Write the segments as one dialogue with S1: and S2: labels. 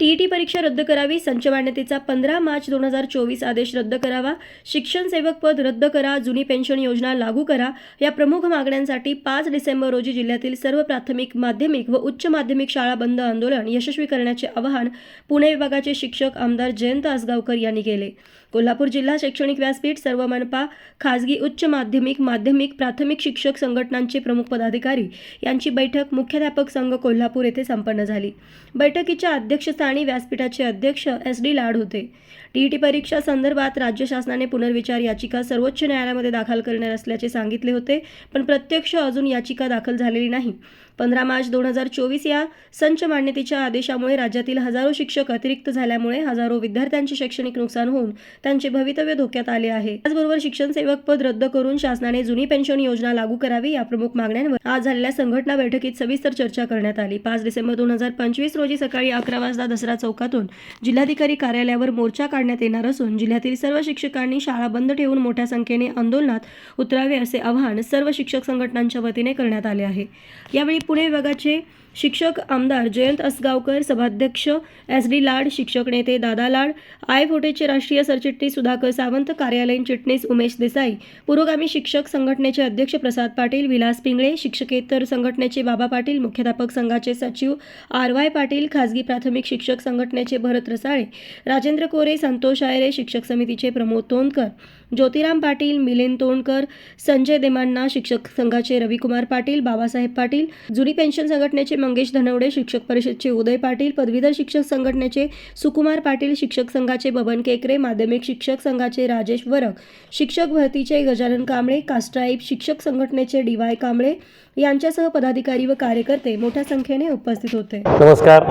S1: TET परीक्षा रद्द करावी संच मान्यतेचा पंधरा मार्च दोन हजार चोवीस आदेश रद्द करावा शिक्षण सेवक पद रद्द करा जुनी पेन्शन योजना लागू करा या प्रमुख मागण्यांसाठी पाच डिसेंबर रोजी जिल्ह्यातील सर्व प्राथमिक माध्यमिक व उच्च माध्यमिक शाळा बंद आंदोलन यशस्वी करण्याचे आवाहन पुणे विभागाचे शिक्षक आमदार जयंत आसगावकर यांनी केले. कोल्हापूर जिल्हा शैक्षणिक व्यासपीठ सर्व मनपा खाजगी उच्च माध्यमिक माध्यमिक प्राथमिक शिक्षक संघटनांचे प्रमुख पदाधिकारी यांची बैठक मुख्याध्यापक संघ कोल्हापूर येथे संपन्न झाली. बैठकीच्या अध्यक्षस्थानी व्यासपीठाचे अध्यक्ष एस डी लाड होते. टीईटी परीक्षा संदर्भात राज्य शासनाने पुनर्विचार याचिका सर्वोच्च न्यायालयामध्ये दाखल करणार असल्याचे सांगितले होते पण प्रत्यक्ष अजून याचिका दाखल झालेली नाही. पंधरा मार्च दोन हजार चोवीस या संच मान्यतेच्या आदेशामुळे राज्यातील हजारो शिक्षक अतिरिक्त झाल्यामुळे हजारो विद्यार्थ्यांचे शैक्षणिक नुकसान होऊन त्यांचे भवितव्य धोक्यात आले आहे. त्याचबरोबर शिक्षण सेवक पद रद्द करून शासनाने जुनी पेन्शन योजना लागू करावी या प्रमुख मागण्यांवर आज झालेल्या संघटना बैठकीत सविस्तर चर्चा करण्यात आली. पाच डिसेंबर दोन हजार पंचवीस रोजी सकाळी अकरा वाजता दसरा चौकातून जिल्हाधिकारी कार्यालयावर मोर्चा काढण्यात येणार असून जिल्ह्यातील सर्व शिक्षकांनी शाळा बंद ठेवून मोठ्या संख्येने आंदोलनात उतरावे असे आवाहन सर्व शिक्षक संघटनांच्या वतीने करण्यात आले आहे. यावेळी पुणे विभागाचे शिक्षक आमदार जयंत असगावकर सभाध्यक्ष एस डी लाड शिक्षक नेते दादा लाड आय फोटेचे राष्ट्रीय सरचिटणीस सुधाकर सावंत कार्यालयीन चिटणीस उमेश देसाई पुरोगामी शिक्षक संघटनेचे अध्यक्ष प्रसाद पाटील विलास पिंगळे शिक्षकेतर संघटनेचे बाबा पाटील मुख्याध्यापक संघाचे सचिव आर वाय पाटील खाजगी प्राथमिक शिक्षक संघटनेचे भरत रसाळे राजेंद्र कोरे संतोष आयरे शिक्षक समितीचे प्रमोद तोंडकर ज्योतिराम पाटील मिलिंद तोंडकर संजय देमांना शिक्षक संघाचे रविकुमार पाटील बाबासाहेब पाटील जुनी पेन्शन संघटनेचे मंगेश धनवडे शिक्षक परिषदचे उदय पाटील पदवीधर शिक्षक संघटनेचे सुकुमार पाटील शिक्षक संघाचे बबन केकरे माध्यमिक शिक्षक संघाचे राजेश वरक शिक्षक भरतीचे गजानन कांबळे कास्ट्राईब शिक्षक संघटनेचे डी वाय कांबळे यांच्यासह पदाधिकारी व कार्यकर्ते मोठ्या संख्येने उपस्थित होते.
S2: नमस्कार.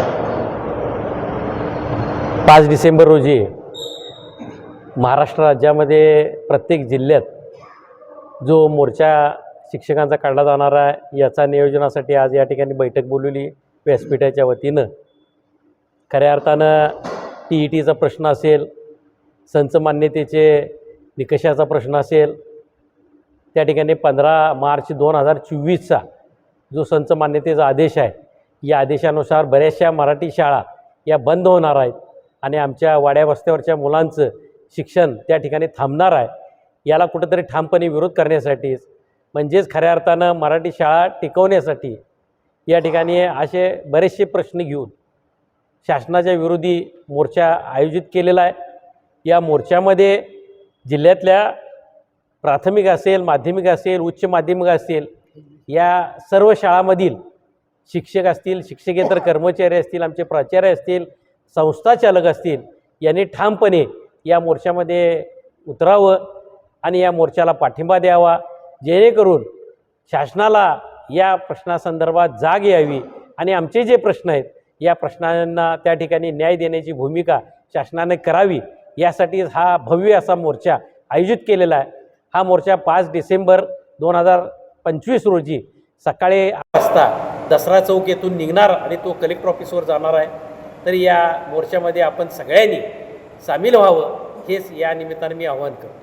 S2: पाच डिसेंबर रोजी महाराष्ट्र राज्यामध्ये प्रत्येक जिल्ह्यात जो मोर्चा शिक्षकांचा काढला जाणार आहे. याचा नियोजनासाठी आज या ठिकाणी बैठक बोलवली व्यासपीठाच्या वतीनं. खऱ्या अर्थानं टी ई टीचा प्रश्न असेल संच मान्यतेचे निकषाचा प्रश्न असेल त्या ठिकाणी पंधरा मार्च दोन हजार चोवीसचा जो संच मान्यतेचा आदेश आहे या आदेशानुसार बऱ्याचशा मराठी शाळा या बंद होणार आहेत आणि आमच्या वाड्या वस्त्यावरच्या मुलांचं शिक्षण त्या ठिकाणी थांबणार आहे. याला कुठंतरी ठामपणे विरोध करण्यासाठीच म्हणजेच खऱ्या अर्थानं मराठी शाळा टिकवण्यासाठी या ठिकाणी असे बरेचसे प्रश्न घेऊन शासनाच्या विरोधी मोर्चा आयोजित केलेला आहे. या मोर्चामध्ये जिल्ह्यातल्या प्राथमिक असेल माध्यमिक असेल उच्च माध्यमिक असेल या सर्व शाळामधील शिक्षक असतील शिक्षकेतर कर्मचारी असतील आमचे प्राचार्य असतील संस्थाचालक असतील यांनी ठामपणे या मोर्चामध्ये उतरावं आणि या मोर्चाला पाठिंबा द्यावा. जेणेकरून शासनाला या प्रश्नासंदर्भात जाग यावी आणि आमचे जे प्रश्न आहेत या प्रश्नांना त्या ठिकाणी न्याय देण्याची भूमिका शासनाने करावी यासाठी हा भव्य असा मोर्चा आयोजित केलेला आहे. हा मोर्चा पाच डिसेंबर दोन हजार पंचवीस रोजी सकाळी आठ वाजता दसरा चौक येथून निघणार आणि तो कलेक्टर ऑफिसवर जाणार आहे. तर या मोर्चामध्ये आपण सगळ्यांनी सामील व्हावं हेच या निमित्तानं मी आवाहन करतो.